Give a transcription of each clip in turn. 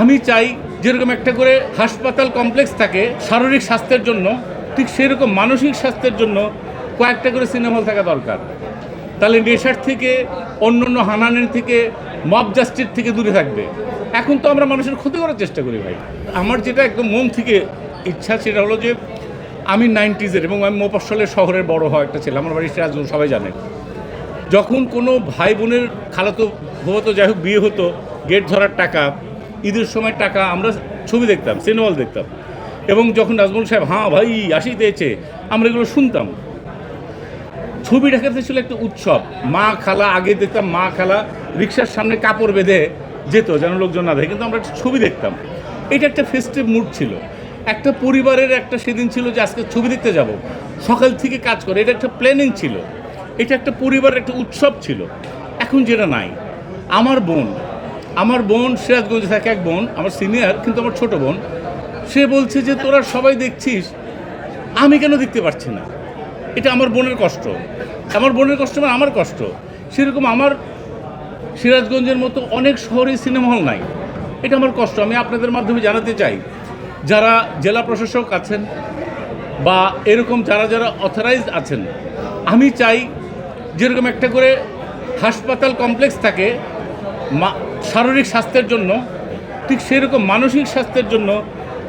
আমি চাই যেরকম একটা করে হাসপাতাল কমপ্লেক্স থাকে শারীরিক স্বাস্থ্যের জন্য, ঠিক সেরকম মানসিক স্বাস্থ্যের জন্য কয়েকটা করে সিনেমা হল থাকা দরকার। তাহলে নেশার থেকে, অন্য অন্য হানানের থেকে, মব জাস্টিস থেকে দূরে থাকবে। এখন তো আমরা মানুষের ক্ষতি করার চেষ্টা করি ভাই। আমার যেটা একদম মন থেকে ইচ্ছা সেটা হলো যে, আমি নাইনটিজের এবং আমি মোপাসলের শহরের বড় হওয়া একটা ছেলে, আমার বাড়ির সিরাজগঞ্জ সবাই জানে। যখন কোনো ভাই বোনের খালাতো হতো যাই হোক, বিয়ে হতো, গেট ধরার টাকা ঈদের সময় টাকা আমরা ছবি দেখতাম, সিনেমা দেখতাম। এবং যখন নাজমুল সাহেব হ্যাঁ ভাই, আসি দিয়েছে আমরা এগুলো শুনতাম। ছবি দেখাতে ছিল একটা উৎসব। মা খালা, আগে দেখতাম মা খালা রিক্সার সামনে কাপড় বেঁধে যেত, যেন লোকজন না দেখে, কিন্তু আমরা একটা ছবি দেখতাম। এটা একটা ফেস্টিভ মুড ছিল। একটা পরিবারের একটা সেদিন ছিল যে, আজকে ছবি দেখতে যাব। সকাল থেকে কাজ করে, এটা একটা প্ল্যানিং ছিল। এটা একটা পরিবারের একটা উৎসব ছিল। এখন যেটা নাই। আমার বোন আমার বোন সিরাজগঞ্জে থাকে, এক বোন, আমার সিনিয়র কিন্তু আমার ছোট বোন। সে বলছে যে, তোরা সবাই দেখছিস, আমি কেন দেখতে পারছি না? এটা আমার বোনের কষ্ট। আমার বোনের কষ্ট মানে আমার কষ্ট। সেরকম আমার সিরাজগঞ্জের মতো অনেক শহরে সিনেমা হল নাই। এটা আমার কষ্ট। আমি আপনাদের মাধ্যমে জানাতে চাই, যারা জেলা প্রশাসক আছেন বা এরকম যারা যারা অথরাইজ আছেন, আমি চাই যেরকম একটা করে হাসপাতাল কমপ্লেক্স থাকে, মা শারীরিক স্বাস্থ্যের জন্য, ঠিক সেরকম মানসিক স্বাস্থ্যের জন্য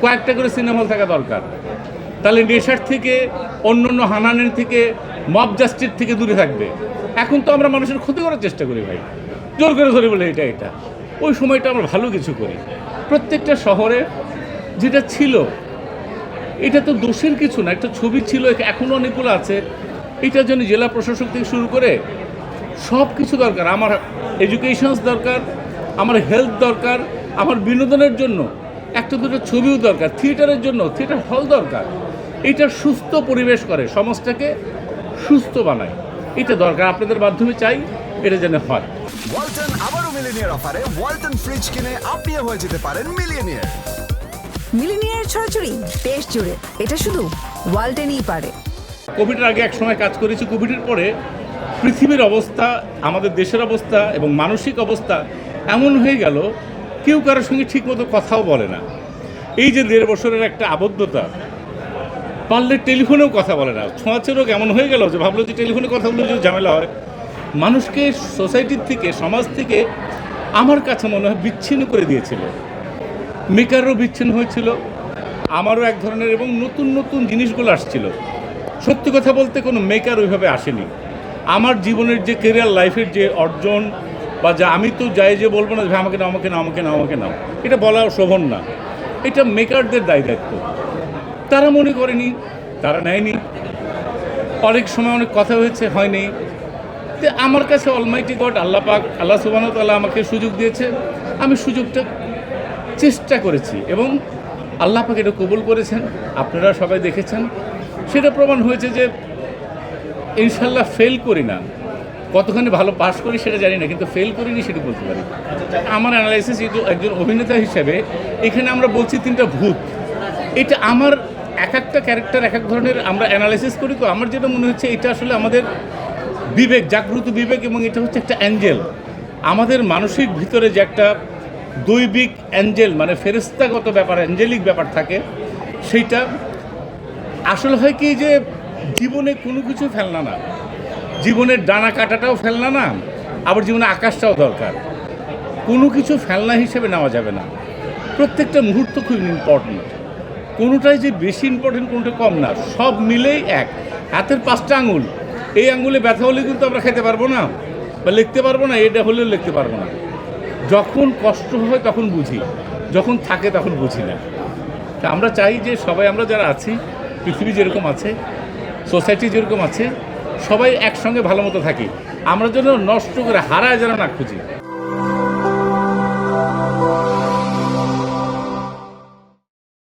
কয়েকটা করে সিনেমা হল থাকা দরকার। তাহলে নেশার থেকে অন্য অন্য হানানের থেকে মব জাস্টিস থেকে দূরে থাকবে। এখন তো আমরা মানুষের ক্ষতি করার চেষ্টা করি ভাই। জোর করে ধরে বলে এটা এটা। ওই সময়টা আমরা ভালো কিছু করি। প্রত্যেকটা শহরে যেটা ছিল, এটা তো দোষের কিছু না। একটা ছবি ছিল এখনও অনেকগুলো আছে। এটার জন্য জেলা প্রশাসক থেকে শুরু করে সব কিছু দরকার। আমার এডুকেশনস দরকার আমার হেলথ দরকার আমার বিনোদনের জন্য। একটা দুটো ছবিও দরকার থিয়েটারের জন্য থিয়েটার হল দরকার। এটা সুস্থ পরিবেশ করে সমাজটাকে সুস্থ বানায়। এটা দরকার আপনাদের মাধ্যমে চাই এটা যেন হয়। ওয়ালটন আবারও মিলিনিয়ার অফারে ওয়ালটন ফ্রিজ কিনে আপনিও হয়ে যেতে পারেন মিলিয়নিয়ার মিলিনিয়ার ছড়াছড়ি দেশ জুড়ে এটা শুধু ওয়ালটেনই পারে। কোভিডের আগে এক সময় কাজ করেছি কোভিডের পরে পৃথিবীর অবস্থা আমাদের দেশের অবস্থা এবং মানসিক অবস্থা এমন হয়ে গেল, কেউ কারোর সঙ্গে ঠিকমতো কথাও বলে না। এই যে দেড় বছরের একটা আবদ্ধতা, পারলে টেলিফোনেও কথা বলে না। ছোঁয়াচেরও এমন হয়ে গেল যে ভাবলো যে টেলিফোনে কথা বললে যদি ঝামেলা হয়, মানুষকে সোসাইটির থেকে, সমাজ থেকে আমার কাছে মনে হয় বিচ্ছিন্ন করে দিয়েছিল। মেকারও বিচ্ছিন্ন হয়েছিল। আমারও এক ধরনের এবং নতুন নতুন জিনিসগুলো আসছিল। সত্যি কথা বলতে কোনো মেকার ওইভাবে আসেনি। আমার জীবনের যে কেরিয়ার লাইফের যে অর্জন বা যা আমি তো যাই যে বলব না যে আমাকে নাও আমাকে নাও আমাকে নাও আমাকে নাও। এটা বলা শোভন না। এটা মেকারদের দায় দায়িত্ব। তারা মনে করেনি, তারা নেয়নি। অনেক সময় অনেক কথা হয়েছে, হয়নি। তো আমার কাছে অলমাইটি গড আল্লাহ পাক, আল্লাহ সুবাহ তাল্লাহ আমাকে সুযোগ দিয়েছে। আমি সুযোগটা চেষ্টা করেছি এবং আল্লাহ পাক এটা কবুল করেছেন। আপনারা সবাই দেখেছেন। সেটা প্রমাণ হয়েছে যে ইনশাল্লাহ ফেল করি না। কতখানি ভালো পাস করি সেটা জানি না, কিন্তু ফেল করিনি সেটা বলতে পারি। আমার অ্যানালাইসিস একজন অভিনেতা হিসেবে, এখানে আমরা বলছি তিনটা ভূত। এটা আমার এক একটা ক্যারেক্টার এক এক ধরনের আমরা অ্যানালাইসিস করি। তো আমার যেটা মনে হচ্ছে, এটা আসলে আমাদের বিবেক, জাগ্রত বিবেক এবং এটা হচ্ছে একটা অ্যাঞ্জেল আমাদের মানসিক ভিতরে যে একটা দৈবিক অ্যাঞ্জেল মানে ফেরিস্তাগত ব্যাপার অ্যাঞ্জেলিক ব্যাপার থাকে, সেইটা আসলে হয় কি যে জীবনে কোনো কিছু ফেলনা না। জীবনের ডানা কাটাটাও ফেলনা না, আবার জীবনে আকাশটাও দরকার। কোনো কিছু ফেলনা হিসেবে নেওয়া যাবে না। প্রত্যেকটা মুহূর্ত খুব ইম্পর্টেন্ট কোনোটাই যে বেশি ইম্পর্টেন্ট কোনোটা কম না। সব মিলেই এক। হাতের পাঁচটা আঙুল। এই আঙুলে ব্যথা হলে কিন্তু আমরা খেতে পারব না, বা লিখতে পারব না, এটা হলেও লিখতে পারব না। যখন কষ্ট হয় তখন বুঝি, যখন থাকে তখন বুঝি না। তা আমরা চাই যে সবাই, আমরা যারা আছি, পৃথিবী যেরকম আছে, সোসাইটি যেরকম আছে সবাই একসঙ্গে ভালো মতো থাকি। আমরা যেন নষ্ট করে হারায় যেন না খুঁজি।